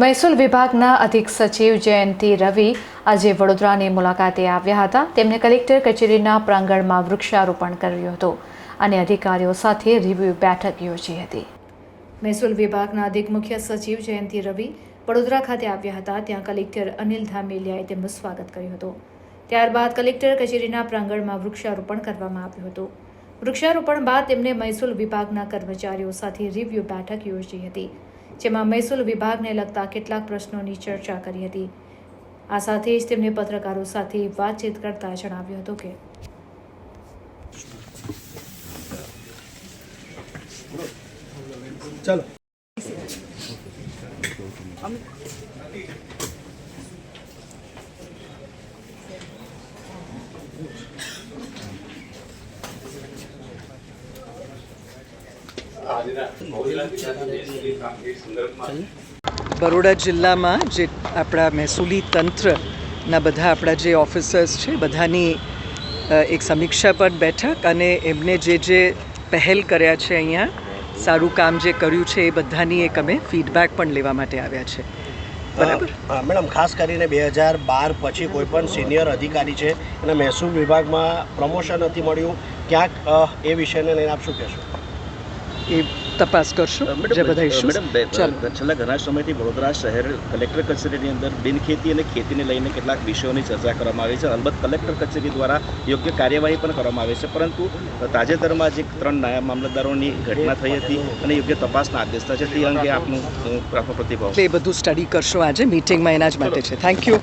મહેસૂલ વિભાગના અધિક સચિવ જયંતિ રવિ આજે વડોદરાની મુલાકાતે આવ્યા હતા. તેમણે કલેક્ટર કચેરીના પ્રાંગણમાં વૃક્ષારોપણ કર્યું હતું અને અધિકારીઓ સાથે રિવ્યુ બેઠક યોજી હતી. મહેસૂલ વિભાગના અધિક મુખ્ય સચિવ જયંતિ રવિ વડોદરા ખાતે આવ્યા હતા. ત્યાં કલેક્ટર અનિલ ધામેલિયાએ તેમનું સ્વાગત કર્યું હતું. ત્યારબાદ કલેક્ટર કચેરીના પ્રાંગણમાં વૃક્ષારોપણ કરવામાં આવ્યું હતું. વૃક્ષારોપણ બાદ તેમણે મહેસૂલ વિભાગના કર્મચારીઓ સાથે રિવ્યુ બેઠક યોજી હતી. જેમાં મહેસૂલ વિભાગને લગતા કેટલાક પ્રશ્નોની ચર્ચા કરી હતી. આ સાથે જ તેમણે પત્રકારો સાથે વાતચીત કરતા જણાવ્યું હતું કે ચાલો. બરોડા જિલ્લામાં જે આપણા મહેસૂલી તંત્રના બધા આપણા જે ઓફિસર્સ છે, બધાની એક સમીક્ષા પર બેઠક અને એમને જે જે પહેલ કર્યા છે અહીંયા, સારું કામ જે કર્યું છે એ બધાની એક અમે ફીડબેક પણ લેવા માટે આવ્યા છે. બરાબર? મેડમ, ખાસ કરીને બે હજાર બાર પછી કોઈ પણ સિનિયર અધિકારી છે અને મહેસૂલ વિભાગમાં પ્રમોશન નથી મળ્યું, ક્યાંક એ વિષયને લઈને આપ શું કહેશો? એ તપાસ કરશું જે બધા બે- છેલ્લા ઘણા સમયથી વડોદરા શહેર કલેક્ટર કચેરીની અંદર બિનખેતી અને ખેતીને લઈને કેટલાક વિષયોની ચર્ચા કરવામાં આવી છે. અલબત્ત કલેક્ટર કચેરી દ્વારા યોગ્ય કાર્યવાહી પણ કરવામાં આવે છે. પરંતુ તાજેતરમાં જે ત્રણ નાયબ મામલતદારોની ઘટના થઈ હતી અને યોગ્ય તપાસના આદેશ થયા છે. તે અંગે આપનું આપનો પ્રતિભાવ. એ બધું સ્ટડી કરશું આજે મીટિંગમાં એના જ માટે છે. Thank you